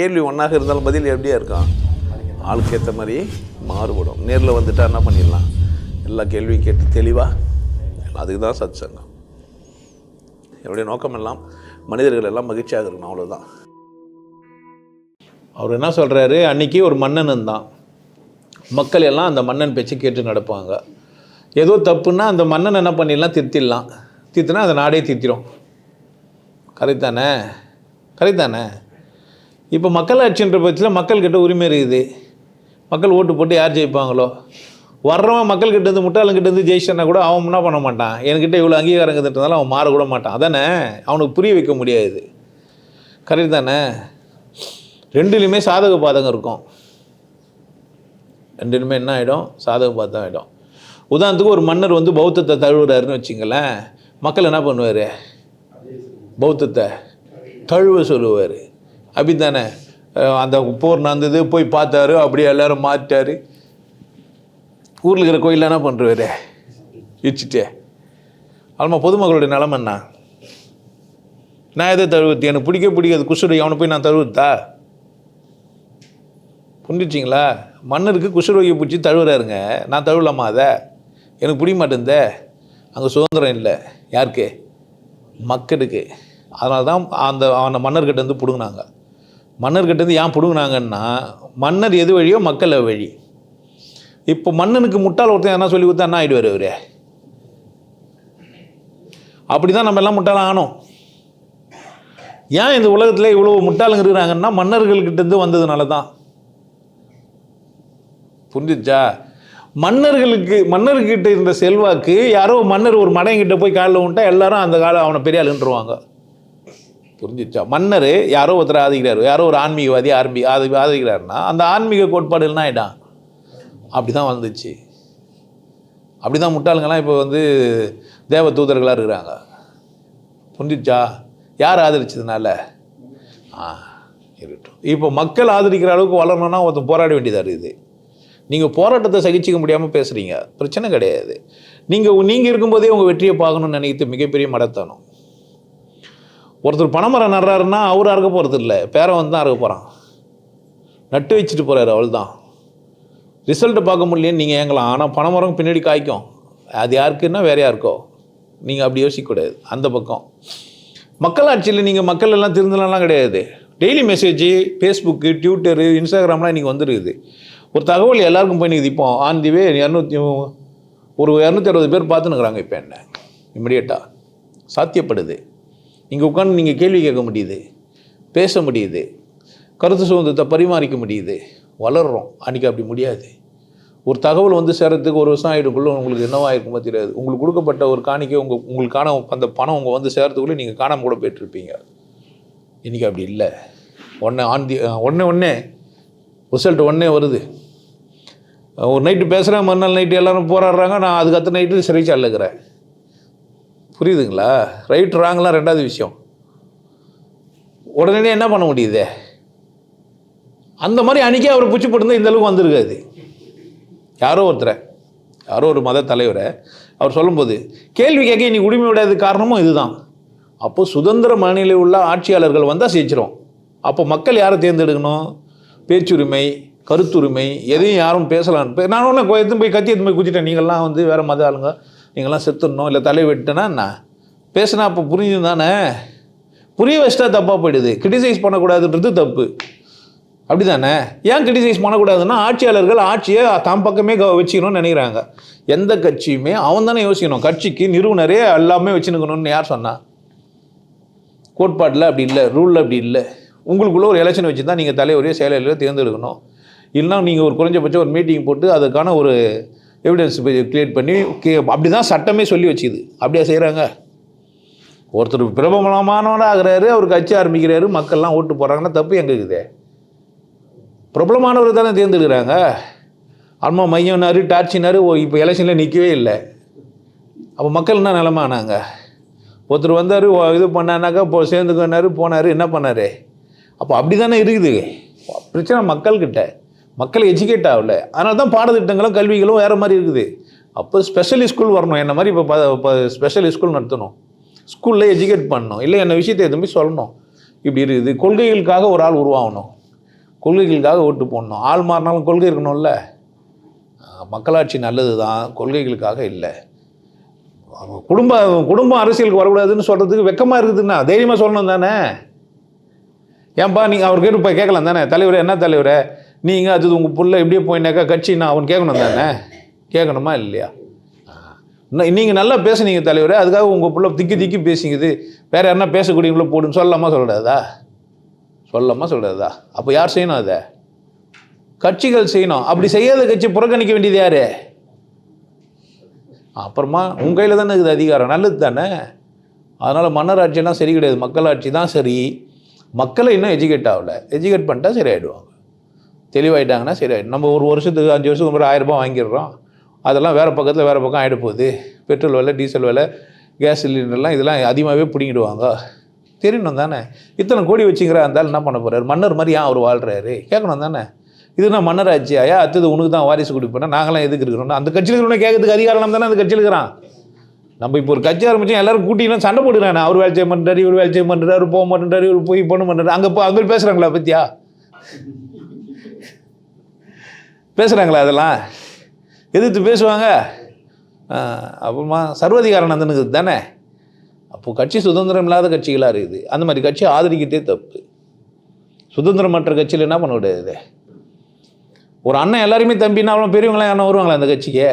கேள்வி ஒன்றாக இருந்தாலும் பதில் எப்படியா இருக்கும்? ஆளுக்கு ஏற்ற மாதிரி மாறுபடும். நேரில் வந்துட்டா என்ன பண்ணிடலாம்? எல்லா கேள்வியும் கேட்டு தெளிவாக அதுக்கு தான் சத் சங்கம் என்னுடைய நோக்கம் எல்லாம் மனிதர்கள் எல்லாம் மகிழ்ச்சியாக இருக்கணும் அவ்வளோதான் அவர் என்ன சொல்கிறாரு அன்னைக்கு ஒரு மன்னன் தான் மக்கள் எல்லாம் அந்த மன்னன் பேச்சு கேட்டு நடப்பாங்க. ஏதோ தப்புன்னா அந்த மன்னன் என்ன பண்ணிடலாம்? திருத்திடலாம். திருத்தினா அந்த நாடே திருத்திடும் கரெக்ட் தானே? கரெக்ட் தானே? இப்போ மக்களாட்சின்ற பட்சத்தில் மக்கள்கிட்ட உரிமை இருக்குது. மக்கள் ஓட்டு போட்டு யார் ஜெயிப்பாங்களோ? வர்றவன் மக்கள்கிட்ட இருந்து முட்டாளங்கிட்ட இருந்து ஜெயிச்சனா கூட அவன் என்ன பண்ண மாட்டான். என்கிட்ட இவ்வளோ அங்கீகாரம் இருக்குதுன்றதால அவன் மாறக்கூட மாட்டான். அதானே? அவனுக்கு புரிய வைக்க முடியாது. கரெக்ட் தானே? ரெண்டுலேயுமே சாதக பாதகம் இருக்கும். ரெண்டுலேயுமே என்ன ஆகிடும் சாதக பாதகம் ஆகிடும் உதாரணத்துக்கு ஒரு மன்னர் வந்து பௌத்தத்தை தழுவுறாருன்னு வச்சுங்களேன். மக்கள் என்ன பண்ணுவார்? பௌத்தத்தை தழுவ சொல்லுவார். அப்படித்தானே? தானே அந்த போர் நடந்தது போய் பார்த்தாரு அப்படியே எல்லாரும் மாற்றிட்டார் ஊரில் இருக்கிற கோயிலில் என்ன பண்ணுறாரு இடிச்சிட்டே. ஆமாம் பொதுமக்களுடைய நிலமை என்ன? நான் எதை தழுவுத்தி எனக்கு பிடிக்க பிடிக்காது குசுரை அவனை போய் நான் தழுவுத்தா புரிஞ்சிச்சிங்களா மன்னருக்கு குசுரோகியை பிடிச்சி தழுவுறாருங்க. நான் தழுவலாமா அதை? எனக்கு பிடிக்க மாட்டேந்தே. அங்கே சுதந்திரம் இல்லை. யாருக்கு? மக்களுக்கு. அதனால தான் அந்த அவனை மன்னர்கிட்ட வந்து பிடுங்கினாங்க. மன்னர்கிட்டேருந்து ஏன் பிடுங்கினாங்கன்னா மன்னர் எது வழியோ மக்கள் வழி. இப்போ மன்னனுக்கு முட்டாள் ஒருத்தன் என்ன சொல்லி கொடுத்தா என்ன ஆகிடுவார் அவர்? அப்படி தான் நம்ம எல்லாம் முட்டாளாக ஆனோம். ஏன் இந்த உலகத்தில் இவ்வளோ முட்டாளுங்க இருக்கிறாங்கன்னா மன்னர்கள்கிட்டேருந்து வந்ததுனால தான் புரிஞ்சிச்சா? மன்னர்களுக்கு மன்னர்கிட்ட இருந்த செல்வாக்கு யாரோ மன்னர் ஒரு மடையங்கிட்ட போய் காலில் விட்டா எல்லாரும் அந்த காலம் அவனை பெரிய ஆளுன்றுவாங்க. புரிஞ்சிச்சா மன்னர் யாரோ ஒருத்தர் ஆதரிக்கிறார். யாரோ ஒரு ஆன்மீகவாதி ஆரம்பி ஆதி ஆதரிக்கிறாருன்னா அந்த ஆன்மீக கோட்பாடு என்ன ஆகிட்டான் அப்படி தான் வந்துச்சு. அப்படி தான் முட்டாளுங்கெல்லாம் இப்போ வந்து தேவ தூதர்களாக இருக்கிறாங்க. புரிஞ்சிச்சா யார் ஆதரிச்சதுனால? ஆ இருக்கட்டும். இப்போ மக்கள் ஆதரிக்கிற அளவுக்கு வளரணும்னா ஒருத்தன் போராட வேண்டியதாக இருக்குது. நீங்கள் போராட்டத்தை சகிச்சிக்க முடியாமல் பேசுகிறீங்க பிரச்சனை கிடையாது. நீங்கள் நீங்கள் இருக்கும்போதே உங்கள் வெற்றியை பார்க்கணும்னு நினைக்கிறது மிகப்பெரிய மடத்தனம். ஒருத்தர் பனைமரம் நடுறாருன்னா அவர் அறுக்க போகிறது இல்லை. பேரன் வந்து தான் அறுக்க போகிறான் நட்டு வச்சுட்டு போகிறாரு அவள் தான் ரிசல்ட்டை பார்க்க முடியலன்னு நீங்கள் ஏங்கலாம் ஆனால் பனைமரம் பின்னாடி காய்க்கும். அது யாருக்குன்னா வேற யாருக்கோ? நீங்கள் அப்படி யோசிக்கக்கூடாது அந்த பக்கம். மக்களாட்சியில் நீங்கள் மக்கள் எல்லாம் திருந்தலாம் கிடையாது. டெய்லி மெசேஜ் ஃபேஸ்புக்கு ட்விட்டரு இன்ஸ்டாகிராம்லாம் இன்றைக்கி வந்துருக்குது. ஒரு தகவல் எல்லாருக்கும் போய் நிற்குது இப்போ ஆன் தி வே இரநூத்தி ஒரு இரநூத்தி அறுபது பேர் பார்த்துனுக்குறாங்க இப்போ என்ன. இம்மிடியட்டாக சாத்தியப்படுது. இங்கே உட்காந்து நீங்கள் கேள்வி கேட்க முடியுது பேச முடியுது கருத்து சுதந்திரத்தை பரிமாறிக்க முடியுது வளர்கிறோம் அன்றைக்கி அப்படி முடியாது. ஒரு தகவல் வந்து சேரத்துக்கு ஒரு வருஷம் ஆகிடுக்குள்ளே உங்களுக்கு என்னவாக இருக்குமோ தெரியாது. உங்களுக்கு கொடுக்கப்பட்ட ஒரு காணிக்கை உங்கள் உங்களுக்கான அந்த பணம் உங்கள் வந்து சேரத்துக்குள்ளே நீங்கள் காணாமல் கூட போயிட்டுருப்பீங்க. இன்றைக்கி அப்படி இல்லை. ஒன்று ஆந்தி ஒன்று ஒன்றே ரிசல்ட் ஒன்றே வருது. ஒரு நைட்டு பேசுகிறேன் மறுநாள் நைட்டு எல்லாரும் போராடுறாங்க நான் அதுக்கு அத்தனை நைட்டு சிறைச்சாலில் இருக்கிறேன். புரியுதுங்களா? ரைட் ராங்லாம் ரெண்டாவது விஷயம். உடனே என்ன பண்ண முடியுது? அந்த மாதிரி அன்றைக்கே அவர் பிடிச்சி போட்டிருந்தா இந்த அளவுக்கு வந்திருக்காது. யாரோ ஒருத்தரை யாரோ ஒரு மத தலைவரை அவர் சொல்லும்போது கேள்வி கேட்க இன்னைக்கு உரிமை விடாத காரணமும் இதுதான். அப்போ சுதந்திர மனநிலை உள்ள ஆட்சியாளர்கள் வந்தால் ஜெயிச்சிரும். அப்போ மக்கள் யாரை தேர்ந்தெடுக்கணும்? பேச்சுரிமை கருத்துரிமை எதையும் யாரும் பேசலான்னு நான் ஒன்று எடுத்து போய் கத்தி எடுத்து போய் குச்சிட்டேன் நீங்கள்லாம் வந்து வேறு மத ஆளுங்க. நீங்களாம் செத்துடணும் இல்லை தலை வெட்டுனா என்ன? பேசினா அப்போ புரிஞ்சு தானே? புரிய வச்சுட்டா தப்பாக போயிடுது. கிரிட்டிசைஸ் பண்ணக்கூடாதுன்றது தப்பு. அப்படி தானே ஏன் கிரிட்டிசைஸ் பண்ணக்கூடாதுன்னா ஆட்சியாளர்கள் ஆட்சியை தாம் பக்கமே க வச்சுக்கணும்னு நினைக்கிறாங்க. எந்த கட்சியுமே அவன் தானே யோசிக்கணும். கட்சிக்கு நிறுவனரே எல்லாமே வச்சுருக்கணும்னு யார் சொன்னா? கோட்பாட்டில் அப்படி இல்லை ரூலில் அப்படி இல்லை. உங்களுக்குள்ளே ஒரு எலெக்ஷன் வச்சு தான் நீங்கள் தலைவரையோ செயலாளரையோ தேர்ந்தெடுக்கணும். இல்லைனா நீங்கள் ஒரு குறைஞ்சபட்சம் ஒரு மீட்டிங் போட்டு அதுக்கான ஒரு எவிடன்ஸ் கிரியேட் பண்ணி கே அப்படி தான் சட்டமே சொல்லி வச்சுது அப்படியா செய்கிறாங்க ஒருத்தர் பிரபலமானவனாக ஆகிறாரு அவர் கட்சி ஆரம்பிக்கிறாரு மக்கள்லாம் ஓட்டு போகிறாங்கன்னா தப்பு எங்கே இருக்குது? பிரபலமானவர் தானே தேர்ந்தெடுக்கிறாங்க? அம்மா மையம்னாரு டார்ச்சினாரு ஓ இப்போ எலெக்ஷனில் நிற்கவே இல்லை. அப்போ மக்கள் என்ன நிலமானாங்க? ஒருத்தர் வந்தார் இது பண்ணானாக்கா இப்போ சேர்ந்துக்கினாரு போனார் என்ன பண்ணார்? அப்போ அப்படி தானே இருக்குது. பிரச்சனை மக்கள்கிட்ட. மக்கள் எஜுகேட் ஆகல. அதனால தான் பாடத்திட்டங்களும் கல்விகளும் வேறு மாதிரி இருக்குது. அப்போ ஸ்பெஷல் ஸ்கூல் வரணும். என்ன மாதிரி இப்போ இப்போ ஸ்பெஷல் ஸ்கூல் நடத்தணும்? ஸ்கூலில் எஜுகேட் பண்ணணும். இல்லை என்ன விஷயத்தை எதுவுமே சொல்லணும். இப்படி இருக்குது. கொள்கைகளுக்காக ஒரு ஆள் உருவாகணும். கொள்கைகளுக்காக ஓட்டு போடணும். ஆள் மாறினாலும் கொள்கை இருக்கணும்ல. மக்களாட்சி நல்லது தான் கொள்கைகளுக்காக இல்லை. குடும்ப குடும்ப அரசியலுக்கு வரக்கூடாதுன்னு சொல்கிறதுக்கு வெக்கமாக இருக்குதுன்னா தைரியமாக சொல்லணும் தானே? ஏன்பா நீங்கள் அவர் கேட்டு இப்போ கேட்கலாம் தானே? தலைவர் என்ன தலைவர்? நீங்கள் அது உங்கள் பிள்ளை இப்படியே போயினாக்கா கட்சி நான் அவன் கேட்கணும் தானே? கேட்கணுமா இல்லையா? நீங்கள் நல்லா பேசுனீங்க தலைவரே அதுக்காக உங்கள் பிள்ளை திக்கி திக்கி பேசிங்குது வேறு யாருன்னா பேசக்கூடியவங்கள போடுன்னு சொல்லலாமா சொல்கிறதா சொல்லலாமா சொல்கிறதா அப்போ யார் செய்யணும் அதை? கட்சிகள் செய்யணும். அப்படி செய்யாத கட்சி புறக்கணிக்க வேண்டியது யாரு? அப்புறமா உங்கள் கையில் தானே இருக்குது அதிகாரம். நல்லது தானே? அதனால் மன்னராட்சியெல்லாம் சரி கிடையாது. மக்களாட்சி தான் சரி. மக்களை இன்னும் எஜுகேட் ஆகலை. எஜுகேட் பண்ணிட்டா சரியாயிடுவாங்க தெளிவாயிட்டாங்கன்னா சரி நம்ம ஒரு வருஷத்துக்கு அஞ்சு வருஷத்துக்கு ஒரு ஆயிரம் ரூபாய் வாங்கிடுறோம். அதெல்லாம் வேறு பக்கத்தில் வேறு பக்கம் ஆகிட போகுது. பெட்ரோல் விலை டீசல் விலை கேஸ் சிலிண்டர்லாம் இதெல்லாம் அதிகமாகவே பிடிங்கிடுவாங்க. தெரியணும் தானே? இத்தனை கோடி வச்சுக்கிறா இருந்தாலும் என்ன பண்ண போகிறாரு மன்னர் மாதிரி ஏன் அவர் வாழ்கிறாரு கேட்கணும் தானே? இது நான் மன்னர் ஆட்சியாயா அடுத்தது உனக்கு தான் வாரிசு கொடுப்பேன்னா நாங்களாம் எதுக்கு இருக்கிறோம் அந்த கட்சியில் இருக்கிறவங்க கேட்கறதுக்கு அதிகாரம் தானே அந்த கட்சியில் இருக்கிறான்? நம்ம இப்போ ஒரு கட்சி ஆரம்பிச்சோம் எல்லாரும் கூட்டிலாம் சண்டை போடுறானே அவர் வேலை செய்ய மாட்டாரு இவர் வேலை செய்ய மாட்டேறாரு போக மாட்டேன்றாரு இவர் போய் பண்ண மாட்டேறாரு அங்கே போ அங்கே பேசுகிறாங்களா பத்தியா? பேசுகிறாங்களா அதெல்லாம்? எதிர்த்து பேசுவாங்க. அப்புறமா சர்வதிகாரம் நந்தனுக்கு தானே? அப்போது கட்சி சுதந்திரம் இல்லாத கட்சிகளாக இருக்குது. அந்த மாதிரி கட்சி ஆதரிக்கிட்டே தப்பு. சுதந்திரமற்ற கட்சியில் என்ன பண்ண முடியாது ஒரு அண்ணன் எல்லாருமே தம்பின்னா அவ்வளோ பெரியவங்களாம் யாரும் வருவாங்களா அந்த கட்சிக்கு?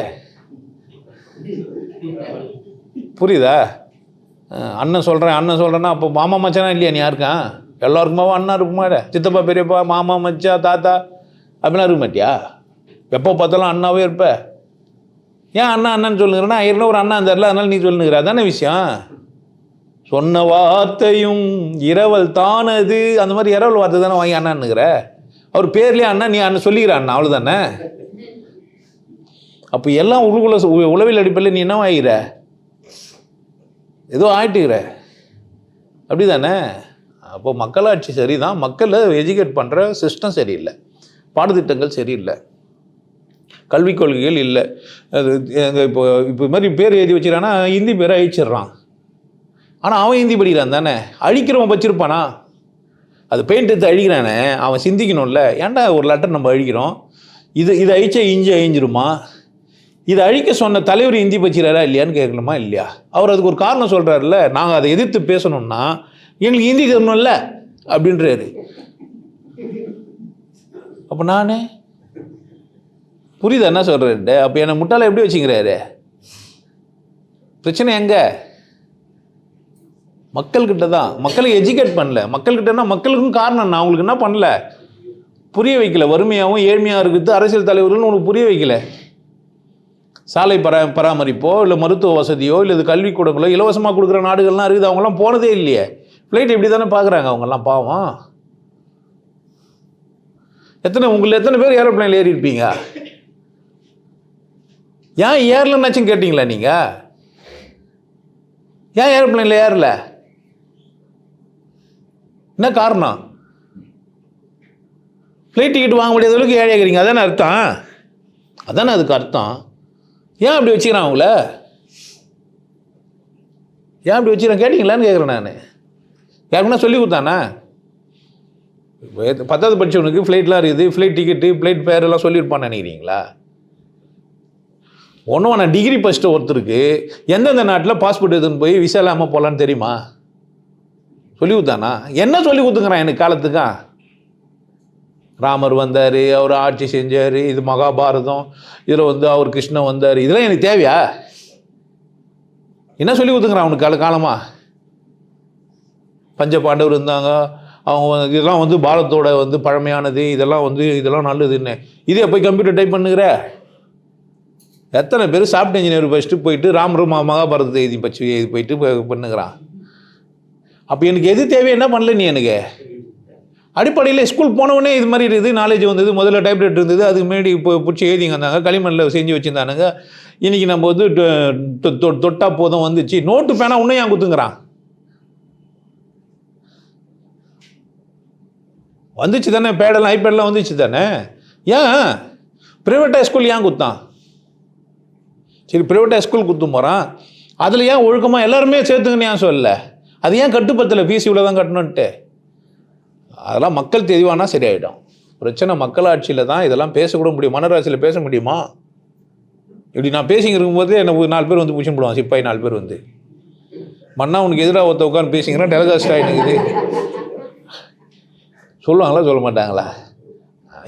புரியுதா? அண்ணன் சொல்கிறேன் அண்ணன் சொல்கிறேன்னா அப்போ மாமா மச்சானா இல்லையா? நீ யாருக்கான் எல்லாருக்குமாவா அண்ணா இருக்குமா? சித்தப்பா பெரியப்பா மாமா மச்சா தாத்தா அப்படிலாம் இருக்க மாட்டியா? எப்போ பார்த்தாலும் அண்ணாவே இருப்ப. ஏன் அண்ணா அண்ணான்னு சொல்லுங்கிறேன்னா ஏற்கனவே ஒரு அண்ணா தெரில அதனால் அதனால நீ சொல்லுங்கிற. அதான விஷயம். சொன்ன வார்த்தையும் இரவல் தானது. அந்த மாதிரி இரவல் வார்த்தை தானே வாங்கி அண்ணான்னுங்கிற. அவர் பேர்லேயே அண்ணா நீ அண்ணன் சொல்லிக்கிற அண்ணா அவ்வளோதானே அப்போ எல்லாம் உருகுல உளவில் உளவியல் அடிப்படையில் நீ என்ன ஆகிற? ஏதோ ஆயிட்டுக்கிற. அப்படி தானே அப்போ மக்களாட்சி சரிதான். மக்களை எஜுகேட் பண்ணுற சிஸ்டம் சரியில்லை. பாடத்திட்டங்கள் சரியில்லை. கல்விக் கொள்கைகள் இல்லை. அது இப்போ இப்போ இது மாதிரி பேர் எழுதி வச்சுக்கிறான்னா ஹிந்தி பேரை அழிச்சிடுறான். ஆனால் அவன் ஹிந்தி படிக்கிறான் தானே? அழிக்கிறவன் வச்சிருப்பானா அது பெயிண்ட் எடுத்து அழிக்கிறானே. அவன் சிந்திக்கணும்ல. ஏன்டா ஒரு லெட்டர் நம்ம அழிக்கிறோம்? இது இதை அழிச்சா இஞ்சி அழிஞ்சிருமா? இதை அழிக்க சொன்ன தலைவர் இந்தி பச்சிறாரா இல்லையான்னு கேட்கணுமா இல்லையா? அவர் அதுக்கு ஒரு காரணம் சொல்கிறாருல்ல நாங்கள் அதை எதிர்த்து பேசணும்னா எங்களுக்கு ஹிந்தி தரணும்ல அப்படின்றாரு. அப்போ நான் புரியுதா என்ன சொல்கிறேன்ட்டு அப்போ என்னை முட்டாள எப்படி வச்சுக்கிறாரு? பிரச்சனை எங்கே? மக்கள்கிட்ட தான். மக்களை எஜுகேட் பண்ணல. மக்கள்கிட்டனா மக்களுக்கும் காரணம் நான் அவங்களுக்கு என்ன பண்ணல? புரிய வைக்கல. வறுமையாகவும் ஏழ்மையாக இருக்குது. அரசியல் தலைவர்கள் உனக்கு புரிய வைக்கல. சாலை பரா பராமரிப்போ இல்லை மருத்துவ வசதியோ இல்லை இது கல்விக்கூடங்களோ இலவசமாக கொடுக்குற நாடுகள்லாம் இருக்குது. அவங்களாம் போனதே இல்லையே. ஃப்ளைட் இப்படி தானே பார்க்குறாங்க அவங்கெல்லாம் பாவம். எத்தனை உங்களை எத்தனை பேர் ஏரோப்ளைனில் ஏறி இருப்பீங்க ஏன் ஏறலன்னாச்சும் கேட்டிங்களா நீங்கள் ஏன் ஏரோப்ளைனில் ஏறல? என்ன காரணம்? ஃப்ளைட் டிக்கெட் வாங்க முடியாத அளவுக்கு ஏழையாகிறீங்க அதானே அர்த்தம். அதானே அதுக்கு அர்த்தம். ஏன் அப்படி வச்சுக்கிறான் அவங்கள? ஏன் அப்படி வச்சுக்கிறேன்? கேட்டிங்களான்னு கேட்குறேன் நான். யாருக்குன்னா சொல்லி கொடுத்தானா? பத்தாவது படிச்சவனுக்கு ஃப்ளைட்லாம் இருக்குது. ஃப்ளைட் டிக்கெட்டு ஃப்ளைட் பேர் எல்லாம் சொல்லியிருப்பான்னு நினைக்கிறீங்களா? ஒன்றும் நான் டிகிரி ஃபஸ்ட்டு ஒருத்தருக்கு. எந்தெந்த நாட்டில் பாஸ்போர்ட் எடுத்துன்னு போய் விசா இல்லாமல் போகலான்னு தெரியுமா? சொல்லி கொடுத்தானா? என்ன சொல்லி கொடுத்துக்கிறான் எனக்கு காலத்துக்கா? ராமர் வந்தார் அவர் ஆட்சி செஞ்சார் இது மகாபாரதம் இதில் வந்து அவர் கிருஷ்ணன் வந்தார். இதெல்லாம் எனக்கு தேவையா? என்ன சொல்லி கொடுத்துக்கிறான் அவனுக்கு கால காலமாக பஞ்ச பாண்டவர் இருந்தாங்க. அவங்க இதெல்லாம் வந்து பாரதத்தோட வந்து பழமையானது இதெல்லாம் வந்து இதெல்லாம் நல்லதுன்னு. இதே போய் கம்ப்யூட்டர் டைப் பண்ணுகிற? எத்தனை பேர் சாஃப்ட் இன்ஜினியர் படிச்சுட்டு போயிட்டு ராமர் ம- மகாபாரதத்தை எழுதி பச்சு எழுதி போயிட்டு பண்ணுங்கிறான் பண்ணுகிறான். அப்போ எனக்கு எது தேவை என்ன பண்ணல நீ எனக்கு? அடிப்படையில் ஸ்கூல் போனவொடனே இது மாதிரி இருக்குது நாலேஜ் வந்தது. முதல்ல டைப்ரைட் இருந்தது. அதுக்கு முன்னாடி இப்போ பிடிச்சி எழுதிங்க வந்தாங்க. களிமண்ணில் செஞ்சு வச்சுருந்தானுங்க. இன்றைக்கி நம்ம வந்து தொட்டா போதும் வந்துச்சு. நோட்டு பேனா இன்னும் ஏன் குத்துங்கிறான்? வந்துச்சு தானே பேடெல்லாம் ஐபேடெல்லாம் வந்துச்சு தானே ஏன்? ப்ரைவேட் ஸ்கூல் ஏன் குத்தான்? சரி ப்ரைவேட்டாக ஸ்கூல் கொடுத்து போகிறான் அதில் ஏன் ஒழுக்கமாக எல்லாருமே சேர்த்துங்கன்னு ஏன் சொல்லலை? அது ஏன் கட்டுப்பத்தில் ஃபீஸ் இவ்வளோ தான் கட்டணுன்ட்டு அதெல்லாம் மக்கள் தெளிவானா சரியாயிடும். பிரச்சனை மக்களாட்சியில் தான் இதெல்லாம் பேசக்கூட முடியும். மனராட்சியில் பேச முடியுமா? இப்படி நான் பேசிங்க இருக்கும்போது என்ன ஒரு நாலு பேர் வந்து புஷன் போடுவான் சிப்பாய் நாலு பேர் வந்து. மண்ணா உனக்கு எதிராக ஒருத்த உட்காந்து பேசிங்கன்னா டெலகாஸ்ட் ஆகிடுங்குது சொல்லுவாங்களா சொல்ல மாட்டாங்களா?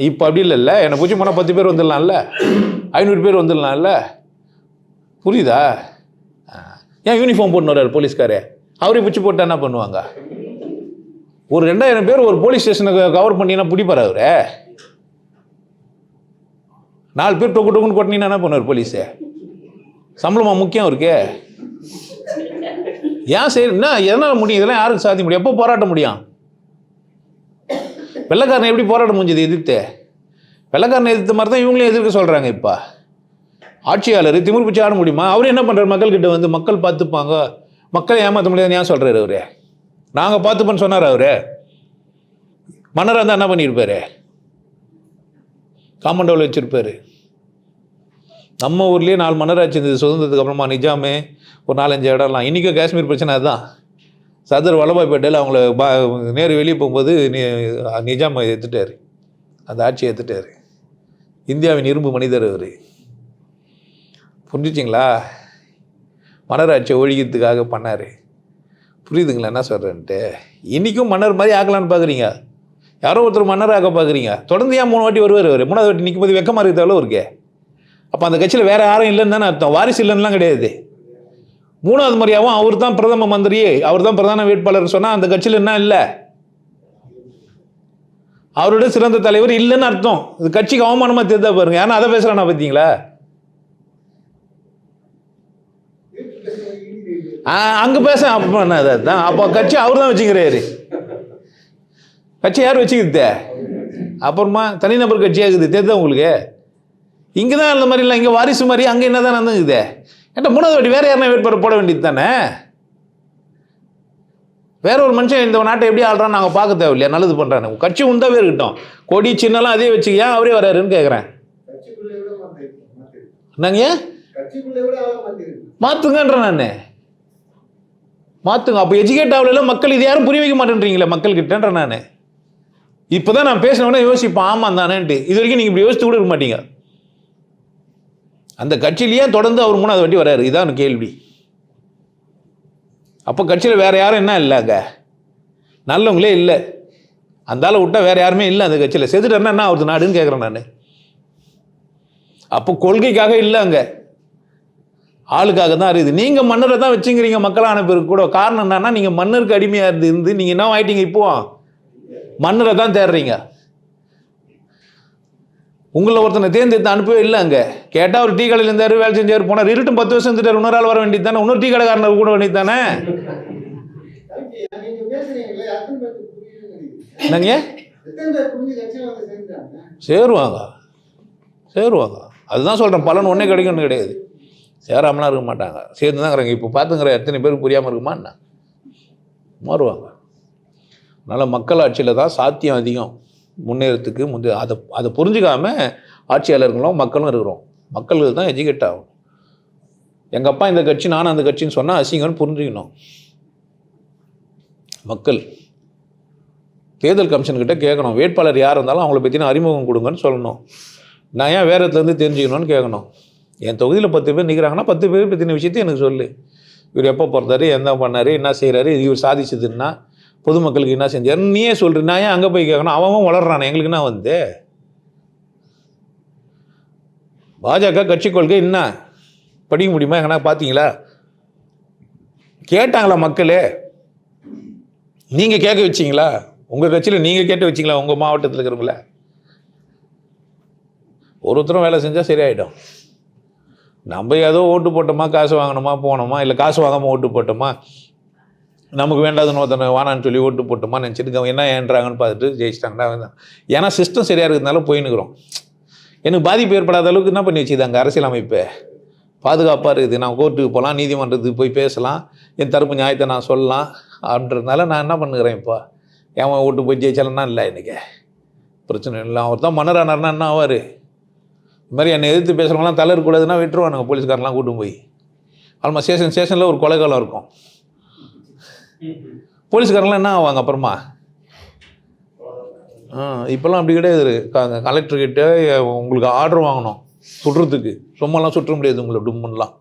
இப்போ அப்படி இல்லைல்ல. என்னை பூச்சி போனால் பத்து பேர் வந்துடலாம்ல. ஐநூறு பேர் வந்துடலாம்ல. புரியுதா? ஏன் யூனிஃபார்ம் போட்டுன்னு போலீஸ்காரே? அவரே பிடிச்சி போட்டால் என்ன பண்ணுவாங்க? ஒரு ரெண்டாயிரம் பேர் ஒரு போலீஸ் ஸ்டேஷனை கவர் பண்ணினா பிடிப்பார் அவரு? நாலு பேர் டொக்கு டொக்குன்னு கொட்டினீங்கன்னா என்ன பண்ணுவார் போலீஸு சம்பளமாக முக்கியம் இருக்கு ஏன் சரி என்ன எதனால் முடியும்? இதெல்லாம் யாருக்கு சாதிக்க முடியும்? எப்போ போராட்ட முடியும்? வெள்ளைக்காரனை எப்படி போராட முடிஞ்சது எதிர்த்து? வெள்ளக்காரனை எதிர்த்த மாதிரி தான் இவங்களையும் எதிர்க்க சொல்கிறாங்க இப்போ. ஆட்சியாளர் திமிர் பிடிச்சி ஆட முடியுமா? அவர் என்ன பண்ணுறாரு மக்கள்கிட்ட வந்து மக்கள் பார்த்துப்பாங்க. மக்களை ஏமாற்ற முடியாதுன்னு ஏன் சொல்கிறாரு அவரு? நாங்கள் பார்த்துப்போன்னு சொன்னார் அவரு? மன்னராக இருந்தால் என்ன பண்ணியிருப்பாரு காமண்டவுல் வச்சுருப்பார். நம்ம ஊர்லேயே நாலு மன்னராட்சி இருந்தது. சுதந்திரத்துக்கு அப்புறமா நிஜாமே ஒரு நாலஞ்சு இடம்லாம். இன்றைக்கும் காஷ்மீர் பிரச்சனை அதுதான். சர்தார் வல்லபாய் பேட்டையில் அவங்கள பா நேரு வெளியே போகும்போது நி நிஜாம் எடுத்துட்டார். அந்த ஆட்சியை எடுத்துட்டார். இந்தியாவின் இரும்பு மனிதர் அவர். புரிஞ்சுச்சிங்களா? மன்னராட்சியை ஒழிக்கிறதுக்காக பண்ணார். புரியுதுங்களா? என்ன சொல்கிறேன்ட்டு இன்றைக்கும் மன்னர் மாதிரி ஆக்கலான்னு பார்க்குறீங்க யாரோ ஒருத்தர் மன்னர் ஆக்க பார்க்குறீங்க தொடர்ந்து ஏன் மூணு வாட்டி வருவார் அவர்? மூணாவது வாட்டி நிற்கும் போது வெக்கமாக இருக்கிறதால இருக்கே. அப்போ அந்த கட்சியில் வேறு யாரும் இல்லைன்னு தானே அர்த்தம். வாரிசு இல்லைன்னுலாம் கிடையாது. மூணாவது முறையாகவும் அவர் தான் பிரதம மந்திரி அவர் தான் பிரதான வேட்பாளர் சொன்னால் அந்த கட்சியில் என்ன இல்லை? அவரோட சிறந்த தலைவர் இல்லைன்னு அர்த்தம். இது கட்சிக்கு அவமானமாக தெரிந்தா பாருங்க. ஏன்னா அதை பேசுகிறானா பார்த்தீங்களா அங்கே பேச அப்போ என்ன அதான் அப்போ கட்சி அவர் தான் வச்சுக்கிறாரு. கட்சி யார் வச்சுக்கிது அப்புறமா தனிநபர் கட்சியாக இருக்குது தெரியுதா உங்களுக்கு? இங்கே தான் அந்த மாதிரி இல்லை இங்கே வாரிசு மாதிரி அங்கே என்ன தான் நடந்துக்குது ஏன்டா மூணாவது வாட்டி வேறு யாருன்னா வேட்பாளர் போட வேண்டியது தானே? வேற ஒரு மனுஷன் இந்த நாட்டை எப்படி ஆள்றான்னு நாங்கள் பார்க்க தேவையில்லையா? நல்லது பண்ணுறாங்க கட்சி உண்டாவே இருக்கட்டும். கொடி சின்னலாம் அதே வச்சு ஏன் அவரே வராருன்னு கேட்குறேன் என்னங்க? மாற்றுங்கன்றேன் நான். மாற்றுங்க அப்போ எஜுகேட் ஆகல மக்கள் இது யாரும் புரிய வைக்க மாட்டேன்றீங்களே மக்கள்கிட்டன்ற நான். இப்போ தான் நான் பேசினவொடனே யோசிப்பேன் ஆமாம் தானேன்ட்டு இது வரைக்கும் நீங்கள் இப்படி யோசித்து கூட இருக்க மாட்டீங்க. அந்த கட்சியிலேயே தொடர்ந்து அவர் மூணாவது வாட்டி வராரு? இதான் கேள்வி. அப்போ கட்சியில் வேறு யாரும் என்ன இல்லைங்க நல்லவங்களே இல்லை. அந்த விட்டால் விட்டா வேறு யாருமே இல்லை அந்த கட்சியில். செதுட்டேன்னா என்ன ஆகுது? நாடுன்னு கேட்குறேன் நான். அப்போ கொள்கைக்காக இல்லை அங்கே. ஆளுக்காக தான் இருக்குது. நீங்கள் மன்னரை தான் வச்சுங்கிறீங்க மக்களாக பிறகு கூட. காரணம் என்னன்னா நீங்கள் மன்னருக்கு அடிமையாக இருந்து இருந்து நீங்கள் என்ன ஆயிட்டீங்க இப்போ? மன்னரை தான் தேடுறீங்க உங்களை ஒருத்தனை தேர்ந்தெடுத்து அனுப்பவே இல்லை அங்கே. கேட்டால் ஒரு டீ கடையில் இருந்தார் வேலை செஞ்சார் போனார். இருட்டும் பத்து வருஷம் இருந்துட்டார் இன்னொரு ஆள் வர வேண்டியது தானே? இன்னொரு டீ கடைக்காரனர் கூட வேண்டியது தானே? என்னங்க? சேருவாங்க. சேருவாங்க. அதுதான் சொல்கிறேன் பலன் ஒன்றே கிடைக்கும்னு கிடையாது. சேராமலாம் இருக்க மாட்டாங்க. சேர்ந்து தான் இருக்கிறாங்க. இப்போ பார்த்துங்கிற எத்தனை பேருக்கு புரியாமல் இருக்குமா என்ன மாறுவாங்க. அதனால் மக்கள் ஆட்சியில் தான் சாத்தியம் அதிகம். முன்னேறத்துக்கு முந்தைய அதை அதை புரிஞ்சுக்காம ஆட்சியாளர்களும் மக்களும் இருக்கிறோம். மக்களுக்கு தான் எஜுகேட் ஆகும். எங்கள் அப்பா இந்த கட்சி நானும் அந்த கட்சின்னு சொன்னால் அசிங்கம்னு புரிஞ்சுக்கணும். மக்கள். தேர்தல் கமிஷன்கிட்ட கேட்கணும். வேட்பாளர் யார் இருந்தாலும் அவங்கள பற்றின அறிமுகம் கொடுங்கன்னு சொல்லணும். நான் ஏன் வேறு இடத்துலேருந்து தெரிஞ்சுக்கணும்னு கேட்கணும். என் தொகுதியில் பத்து பேர் நிற்கிறாங்கன்னா பத்து பேர் பற்றின விஷயத்தையும் எனக்கு சொல்லு. இவர் எப்போ பிறந்தாரு என்ன பண்ணார் என்ன செய்கிறாரு இவர் சாதிச்சதுன்னா பொதுமக்களுக்கு என்ன செஞ்சார் நீயே சொல்கிற நான் ஏன் அங்கே போய் கேட்கணும் அவன் அவன் வளர்றானே எங்களுக்கு என்ன வந்து? பாஜக கட்சி கொள்கை என்ன? படிக்க முடியுமா? எங்கன்னா பார்த்தீங்களா கேட்டாங்களா மக்களே? நீங்கள் கேட்க வச்சிங்களா? உங்கள் கட்சியில் நீங்கள் கேட்டு வச்சிங்களா? உங்கள் மாவட்டத்தில் இருக்கிறவங்கள? ஒருத்தரும் வேலை செஞ்சால் சரியாயிடும். நம்ம ஏதோ ஓட்டு போட்டோமா காசு வாங்கினோமா போனோமா இல்லை காசு வாங்காமல் ஓட்டு போட்டோமா? நமக்கு வேண்டாதுன்னு ஒருத்தனை வானான்னு சொல்லி ஓட்டு போட்டோமா நினச்சிட்டு அவங்க என்ன ஏன்றாங்கன்னு பார்த்துட்டு ஜெயிச்சிட்டாங்கன்னா ஏன்னா சிஸ்டம் சரியாக இருக்கிறதுனால போயின்னுக்குறோம். எனக்கு பாதிப்பு ஏற்படாத அளவுக்கு என்ன பண்ணி வச்சுதாங்க அரசியல் அமைப்பு பாதுகாப்பாக இருக்குது. நான் கோர்ட்டுக்கு போகலாம் நீதிமன்றத்துக்கு போய் பேசலாம் என் தரப்பு நியாயத்தை நான் சொல்லலாம் அப்படின்றதுனால நான் என்ன பண்ணுகிறேன் இப்போ? ஏன் ஓட்டு போய் ஜெயிச்சாலன்னா இல்லை எனக்கு பிரச்சனை இல்லை. அவர் தான் மன்னரானார்னா என்ன ஆவார்? இது மாதிரி என்னை எதிர்த்து பேசுகிறவங்களாம் தலை இருக்கக்கூடாதுன்னா விட்டுருவானுங்க போலீஸ்காரெலாம் கூட்டும் போய். ஆல்மா ஸ்டேஷன் ஸ்டேஷனில் ஒரு கொலைகாலம் இருக்கும். போலீஸ்காரெலாம் என்ன ஆவாங்க அப்புறமா? இப்போல்லாம் அப்படி கிடையாது க- கலெக்டர்கிட்ட உங்களுக்கு ஆர்டர் வாங்கணும் சுடுறதுக்கு. சும்மாலாம் சுற்ற முடியாது உங்களை டும்முன்னெலாம்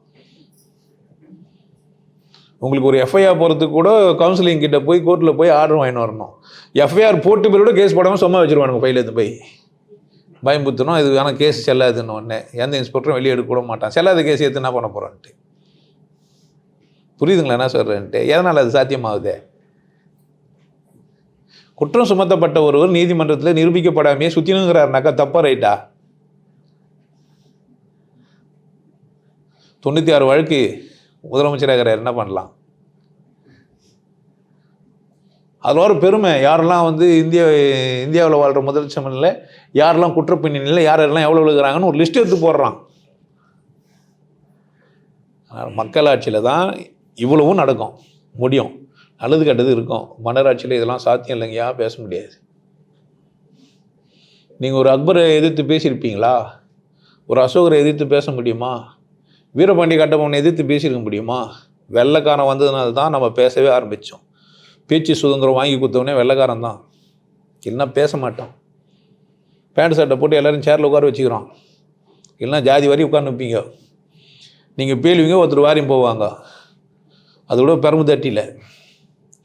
உங்களுக்கு ஒரு எஃப்ஐஆர் போகிறதுக்கு கூட கவுன்சிலிங் கிட்ட போய் கோர்ட்டில் போய் ஆர்டர் வாங்கின்னு வரணும். எஃப்ஐஆர் போட்டு பேரோட கேஸ் போடாமல் சும்மா வச்சுருவானுங்க பையில எடுத்து போய். பயம்புத்தணும் இது வேணால் கேஸ் செல்லாதுன்னு ஒன்று எந்த இன்ஸ்பெக்டரும் வெளியே எடுக்க கூட மாட்டான். செல்லாத கேஸ் எடுத்து என்ன பண்ண போகிறான்ட்டு புரியுதுங்களா என்ன சொல்கிறேன்ட்டு எதனால் அது சாத்தியமாகுது? குற்றம் சுமத்தப்பட்ட ஒருவர் நீதிமன்றத்தில் நிரூபிக்கப்படாமையே சுற்றினுங்கிறாருனாக்கா தப்பா ரைட்டா? தொண்ணூற்றி ஆறு வழக்கு முதலமைச்சராகிறார். என்ன பண்ணலாம்? அதில் ஒரு பெருமை. யாரெல்லாம் வந்து இந்தியா இந்தியாவில் வாழ்கிற முதலமைச்சரில் யாரெல்லாம் குற்றப்பின்னணியில் யார் யாரெல்லாம் எவ்வளோ விழுகிறாங்கன்னு ஒரு லிஸ்ட் எடுத்து போடுறான். மக்களாட்சியில் தான் இவ்வளவும் நடக்கும். முடியும். நல்லது கெட்டது இருக்கும். மன்னராட்சியில் இதெல்லாம் சாத்தியம் இல்லைங்கயா பேச முடியாது. நீங்கள் ஒரு அக்பரை எதிர்த்து பேசியிருப்பீங்களா? ஒரு அசோகரை எதிர்த்து பேச முடியுமா? வீரபாண்டிய கட்டபொம்மனை எதிர்த்து பேசியிருக்க முடியுமா? வெள்ளைக்காரன் வந்ததுனால தான் நம்ம பேசவே ஆரம்பித்தோம் பேச்சு சுதந்திரம் வாங்கி கொடுத்தவனே வெள்ளைக்காரன் தான். இல்லைன்னா பேச மாட்டோம் பேண்ட் சட்டை போட்டு எல்லோரும் சேரில் உட்கார வச்சுக்கிறோம் இல்லைன்னா ஜாதி வரி உட்காந்து வைப்பீங்க நீங்கள் பேலுவீங்க ஒருத்தர் வாரியும் போவாங்க. அதோட பெரும்பு தட்டியில்.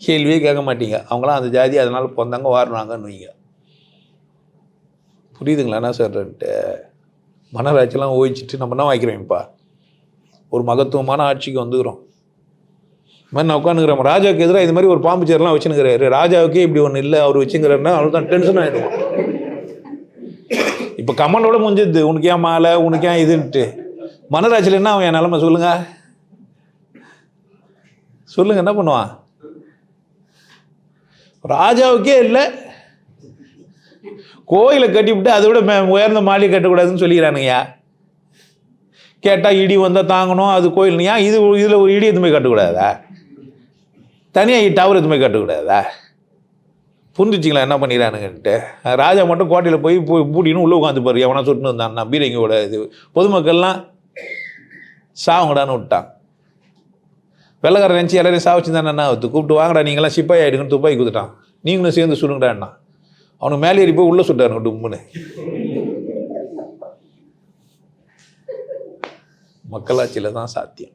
கேள்வியே கேட்க மாட்டீங்க. அவங்களாம் அந்த ஜாதி அதனால் பிறந்தாங்க வாரினாங்கன்னு வைங்க. புரியுதுங்களா என்ன சொல்கிறேன்ட்டு மனராட்சியெல்லாம் ஓய்ச்சிட்டு நம்ம என்ன வாய்க்கிறோம்ப்பா ஒரு மகத்துவமான ஆட்சிக்கு வந்துக்கிறோம். மாதிரி நான் உட்காந்துக்கிறேன் ராஜாவுக்கு எதிராக இது மாதிரி ஒரு பாம்பு சேர்லாம் வச்சுனுக்கிறாரு ராஜாவுக்கே இப்படி ஒன்று இல்லை. அவர் வச்சுங்கிறன்னா அவருக்கு தான் டென்ஷன் ஆகிடுவோம் இப்போ கமலோட முடிஞ்சது. உனக்கு ஏன் மாலை? உனக்கு ஏன் இதுன்ட்டு. மனராட்சியில் என்ன அவன் என் நிலமை சொல்லுங்க? சொல்லுங்க என்ன பண்ணுவான்? ராஜாவுக்கே இல்லை. கோயிலை கட்டிவிட்டு அதை விட மே- உயர்ந்த மாளிகை கட்டக்கூடாதுன்னு சொல்லிக்கிறானுங்கய்யா. கேட்டால் இடி வந்தால் தாங்கணும். அது கோயில். ஏன் இது இதில் ஒரு இடி எதுவுமே கட்டக்கூடாதா? தனியாக டவர் எதுவுமே கட்டக்கூடாதா? புரிஞ்சுச்சிங்களா என்ன பண்ணிடறானுங்கன்ட்டு ராஜா மட்டும் கோட்டையில் போய் போய் பூட்டின்னு உள்ளே உட்காந்துப்பார் எவனா சுட்டுன்னு இருந்தான் பீரங்கியோட இது. பொதுமக்கள்லாம் சாவங்கடான்னு விட்டான். வெள்ளக்காரன் நினச்சி எல்லாரையும் சாவச்சு தானே என்ன ஆகுது? கூப்பிட்டு வாங்கடா நீங்களாம் சிப்பாய் ஆகிடுங்கன்னு துப்பாக்கி கொடுத்துட்டான் நீங்களும் சேர்ந்து சுடுங்கடாண்ணா அவனுக்கு மேலே ஏறி போய் உள்ளே சுட்டாருங்க டும்முன்னு. மக்களாட்சியில் தான் சாத்தியம்.